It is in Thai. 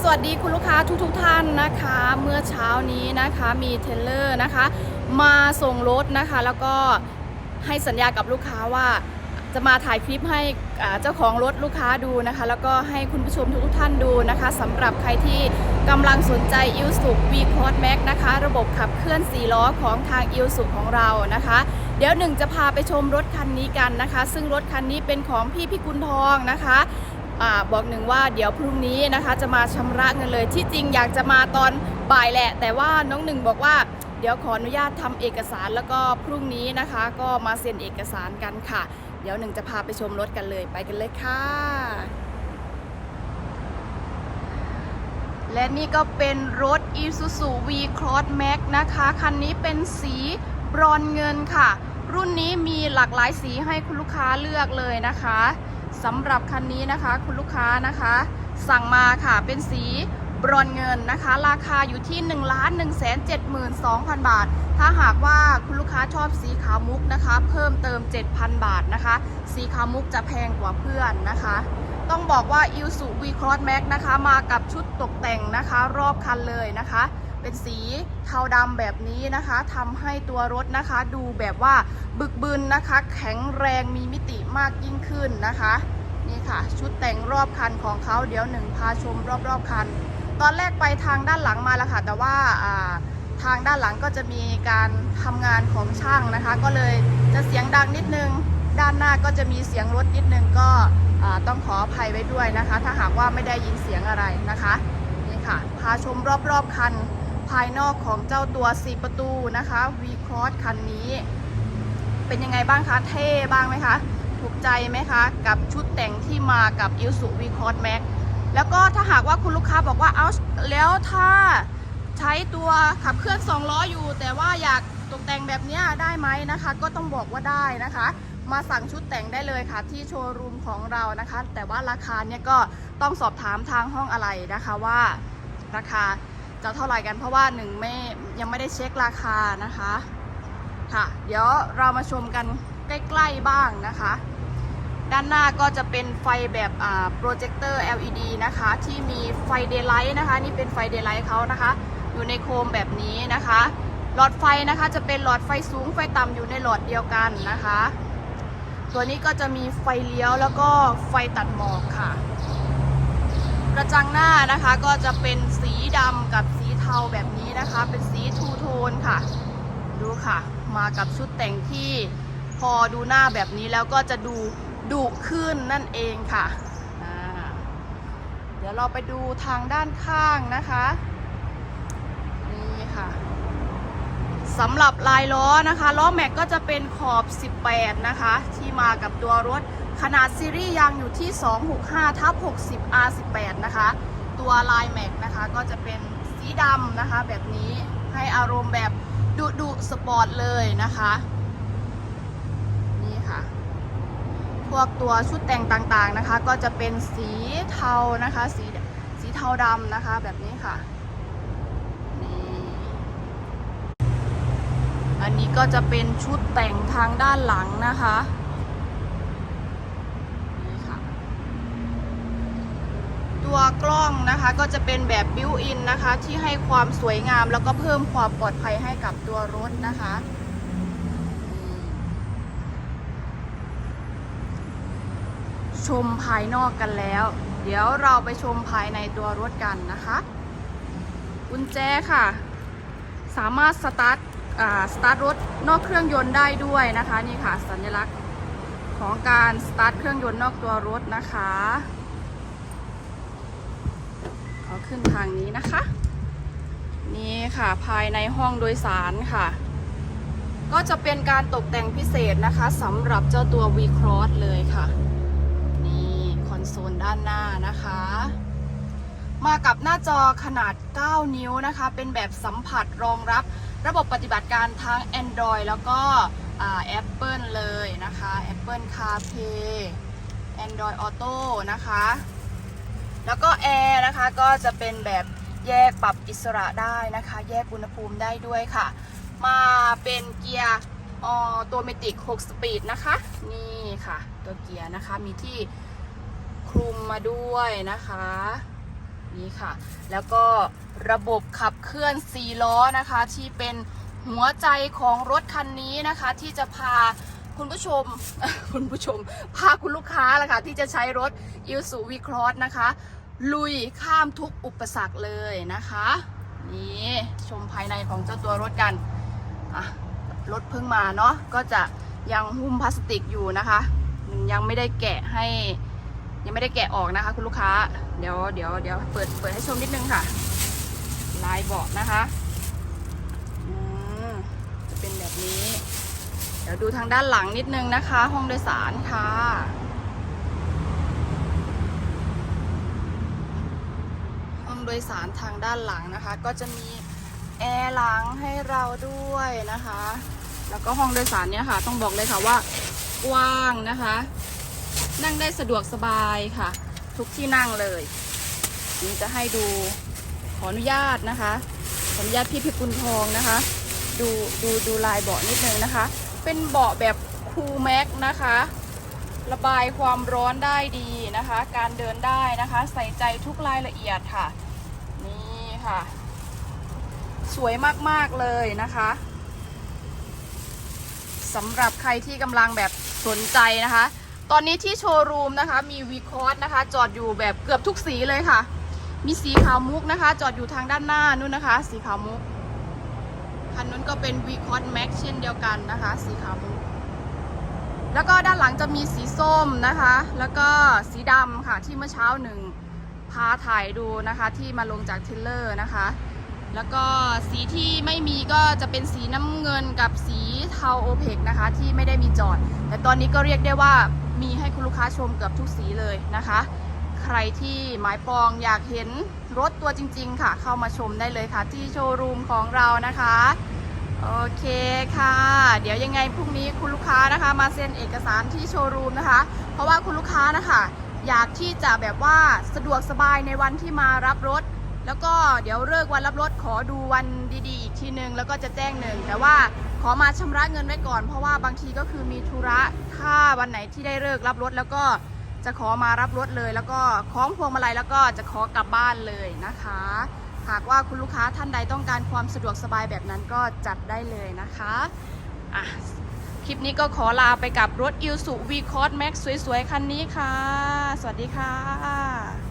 สวัสดีคุณลูกค้าทุกๆทท่านนะคะ เมื่อเช้านี้นะคะมีเทเลอร์นะคะ มาส่งรถนะคะ แล้วก็ให้สัญญากับลูกค้าว่าจะมาถ่ายคลิปให้เจ้าของรถลูกค้าดูนะคะ แล้วก็ให้คุณผู้ชมทุกๆท่านดูนะคะสำหรับใครที่กำลังสนใจ i l s u v c o s Max นะคะ ระบบขับเคลื่อน4ล้อของทาง i l s u ของเรานะคะ เดี๋ยวหนึ่งจะพาไปชมรถคันนี้กันนะคะ ซึ่งรถคันนี้เป็นของพี่พิกุลทองนะคะ บอกหนึ่งว่าเดี๋ยวพรุ่งนี้นะคะจะมาชำระเงินเลยที่จริงอยากจะมาตอนบ่ายแหละ แต่ว่าน้องหนึ่งบอกว่าเดี๋ยวขออนุญาตทำเอกสารแล้วก็พรุ่งนี้นะคะ ก็มาเซ็นเอกสารกันค่ะ เดี๋ยวหนึ่งจะพาไปชมรถกันเลยไปกันเลยค่ะ และนี่ก็เป็นรถ Isuzu V-Cross Max นะคะ คันนี้เป็นสีบรอนเงินค่ะ รุ่นนี้มีหลากหลายสีให้คุณลูกค้าเลือกเลยนะคะ สำหรับคันนี้นะคะคุณลูกค้านะคะ สั่งมาค่ะเป็นสีบรอนเงินนะคะ ราคาอยู่ที่ 1 1 7 2 0 0 0 บาท ถ้าหากว่าคุณลูกค้าชอบสีขาวมุกนะคะ เพิ่มเติม 7,000 บาทนะคะ สีขาวมุกจะแพงกว่าเพื่อนนะคะ ต้องบอกว่า i l s u V Cross Max นะคะ มากับชุดตกแต่งนะคะ รอบคันเลยนะคะ เป็นสีเทาดำแบบนี้นะคะทำให้ตัวรถนะคะ ดูแบบว่าบึกบึนนะคะ แข็งแรงมีมิติมากยิ่งขึ้นนะคะ นี่ค่ะ ชุดแต่งรอบคันของเขาเดี๋ยวหนึ่งพาชมรอบๆคัน ตอนแรกไปทางด้านหลังมาแล้วค่ะ แต่ว่าทางด้านหลังก็จะมีการทำงานของช่างนะคะ ก็เลยจะเสียงดังนิดนึง ด้านหน้าก็จะมีเสียงรถนิดนึงก็ต้องขออภัยไว้ด้วยนะคะ ถ้าหากว่าไม่ได้ยินเสียงอะไรนะคะนี่ค่ะพาชมรอบๆคัน ภายนอกของเจ้าตัว 4 ประตูนะคะ V Cross คันนี้ เป็นยังไงบ้างคะ เท่บ้างไหมคะ ถูกใจไหมคะ กับชุดแต่งที่มากับ i s u V Cross Max แล้วก็ถ้าหากว่าคุณลูกค้าบอกว่าเอาแล้วถ้าใช้ตัวขับเคลื่อน 2 ล้ออยู่ แต่ว่าอยากตกแต่งแบบนี้ได้ไหมนะคะ ก็ต้องบอกว่าได้นะคะ มาสั่งชุดแต่งได้เลยค่ะ ที่โชว์รูมของเรานะคะ แต่ว่าราคาเนี่ยก็ต้องสอบถามทางห้องอะไรนะคะว่าราคา จะเท่าไหร่กันเพราะว่าหนึ่งไม่ยังไม่ได้เช็คราคานะคะค่ะ เดี๋ยวเรามาชมกันใกล้ๆบ้างนะคะ ด้านหน้าก็จะเป็นไฟแบบโปรเจคเตอร์ LED นะคะ ที่มีไฟเดย์ไลท์นะคะ นี่เป็นไฟเดย์ไลท์เขานะคะ อยู่ในโคมแบบนี้นะคะ หลอดไฟนะคะจะเป็นหลอดไฟสูงไฟต่ำอยู่ในหลอดเดียวกันนะคะ ตัวนี้ก็จะมีไฟเลี้ยวแล้วก็ไฟตัดหมอกค่ะ กระจังหน้านะคะก็จะเป็นสีดำกับสีเทาแบบนี้นะคะ เป็นสีทูโทนค่ะ ดูค่ะ มากับชุดแต่งที่พอดูหน้าแบบนี้แล้วก็จะดูดุขึ้นนั่นเองค่ะ เดี๋ยวเราไปดูทางด้านข้างนะคะนี่ค่ะสำหรับลายล้อนะคะ ล้อแม็กก็จะเป็นขอบ 18 นะคะ ที่มากับตัวรถ ขนาดซีรีส์ยางอยู่ที่ 265ทับ60 R18 นะคะ ตัวลายแม็กนะคะก็จะเป็นสีดำนะคะ แบบนี้ให้อารมณ์แบบดุดุสปอร์ตเลยนะคะ นี่ค่ะ พวกตัวชุดแต่งต่างๆนะคะ ก็จะเป็นสีเทานะคะ สีสีเทาดำนะคะแบบนี้ค่ะนี่อันนี้ก็จะเป็นชุดแต่งทางด้านหลังนะคะนี่ค่ะ ตัวกล้องนะคะ ก็จะเป็นแบบบิวอินนะคะ ที่ให้ความสวยงามแล้วก็เพิ่มความปลอดภัยให้กับตัวรถนะคะ ชมภายนอกกันแล้ว เดี๋ยวเราไปชมภายในตัวรถกันนะคะกุญแจค่ะ สามารถสตาร์ทสตาร์ทรถนอกเครื่องยนต์ได้ด้วยนะคะ นี่ค่ะสัญลักษณ์ของการสตาร์ทเครื่องยนต์นอกตัวรถนะคะ เอาขึ้นทางนี้นะคะ นี่ค่ะภายในห้องโดยสารค่ะ ก็จะเป็นการตกแต่งพิเศษนะคะสำหรับเจ้าตัว V Cross เลยค่ะ นี่คอนโซลด้านหน้านะคะ มากับหน้าจอขนาด 9 นิ้วนะคะ เป็นแบบสัมผัสรองรับระบบปฏิบัติการทั้ง Android แล้วก็อ่า Apple เลยนะคะ Apple CarPlay Android Auto นะคะ แล้วก็แอร์นะคะก็จะเป็นแบบแยกปรับอิสระได้นะคะ แยกอุณหภูมิได้ด้วยค่ะ มาเป็นเกียร์ออโตเมติก 6 สปีดนะคะ นี่ค่ะ ตัวเกียร์นะคะมีที่คลุมมาด้วยนะคะนี่ค่ะ แล้วก็ระบบขับเคลื่อน4ล้อนะคะ ที่เป็นหัวใจของรถคันนี้นะคะ ที่จะพา คุณผู้ชม คุณผู้ชม พาคุณลูกค้าละค่ะ ที่จะใช้รถ i s u v c r o s s นะคะ ลุยข้ามทุกอุปสรรคเลยนะคะ นี่ชมภายในของเจ้าตัวรถกันอะรถเพิ่งมาเนาะก็จะยังหุ้มพลาสติกอยู่นะคะ ยังไม่ได้แกะให้ ยังไม่ได้แกะออกนะคะ คุณลูกค้า เดี๋ยวเดี๋ยวเดี๋ยวเปิดเปิดให้ชมนิดนึงค่ะ ลายเบาะนะคะอืมจะเป็นแบบนี้ เดี๋ยวดูทางด้านหลังนิดนึงนะคะ ห้องโดยสารค่ะ ห้องโดยสารทางด้านหลังนะคะ ก็จะมีแอร์หลังให้เราด้วยนะคะ แล้วก็ห้องโดยสารเนี่ยค่ะ ต้องบอกเลยค่ะว่ากว้างนะคะ นั่งได้สะดวกสบายค่ะ ทุกที่นั่งเลยนี่จะให้ดูขออนุญาตนะคะขออนุญาตพี่พิกุลทองนะคะ ดูดูดูลายเบาะนิดนึงนะคะ เป็นเบาะแบบคูลแม็กนะคะ ระบายความร้อนได้ดีนะคะ การเดินได้นะคะ ใส่ใจทุกรายละเอียดค่ะ นี่ค่ะ สวยมากๆเลยนะคะสำหรับใครที่กำลังแบบสนใจนะคะ ตอนนี้ที่โชว์รูมนะคะ มีวีคอร์สนะคะ จอดอยู่แบบเกือบทุกสีเลยค่ะ มีสีขาวมุกนะคะ จอดอยู่ทางด้านหน้านู่นนะคะ สีขาวมุก คันนู้นก็เป็นวีคอร์สแม็กเช่นเดียวกันนะคะ สีขาวมุกแล้วก็ด้านหลังจะมีสีส้มนะคะ แล้วก็สีดำค่ะที่เมื่อเช้าหนึ่งพาถ่ายดูนะคะที่มาลงจากเทรลเลอร์นะคะ แล้วก็สีที่ไม่มีก็จะเป็นสีน้ำเงินกับสีเทาโอเพกนะคะที่ไม่ได้มีจอด แต่ตอนนี้ก็เรียกได้ว่ามีให้คุณลูกค้าชมเกือบทุกสีเลยนะคะ ใครที่หมายปองอยากเห็นรถตัวจริง ๆ ค่ะ เข้ามาชมได้เลยค่ะ ที่โชว์รูมของเรานะคะโอเคค่ะ เดี๋ยวยังไงพรุ่งนี้คุณลูกค้านะคะ มาเซ็นเอกสารที่โชว์รูมนะคะ เพราะว่าคุณลูกค้านะคะ อยากที่จะแบบว่าสะดวกสบายในวันที่มารับรถ แล้วก็เดี๋ยวเลิกวันรับรถขอดูวันดีๆ อีกทีนึง แล้วก็จะแจ้งหนึ่งแต่ว่าขอมาชำระเงินไว้ก่อน เพราะว่าบางทีก็คือมีธุระถ้าวันไหนที่ได้เลิกรับรถแล้วก็ จะขอมารับรถเลย แล้วก็คล้องพวงมาลัยแล้วก็จะขอกลับบ้านเลยนะคะ หากว่าคุณลูกค้าท่านใดต้องการความสะดวกสบายแบบนั้นก็จัดได้เลยนะคะอะคลิปนี้ก็ขอลาไปกับรถ i l s u v c o s Max สวยๆ คันนี้ค่ะ สวัสดีค่ะ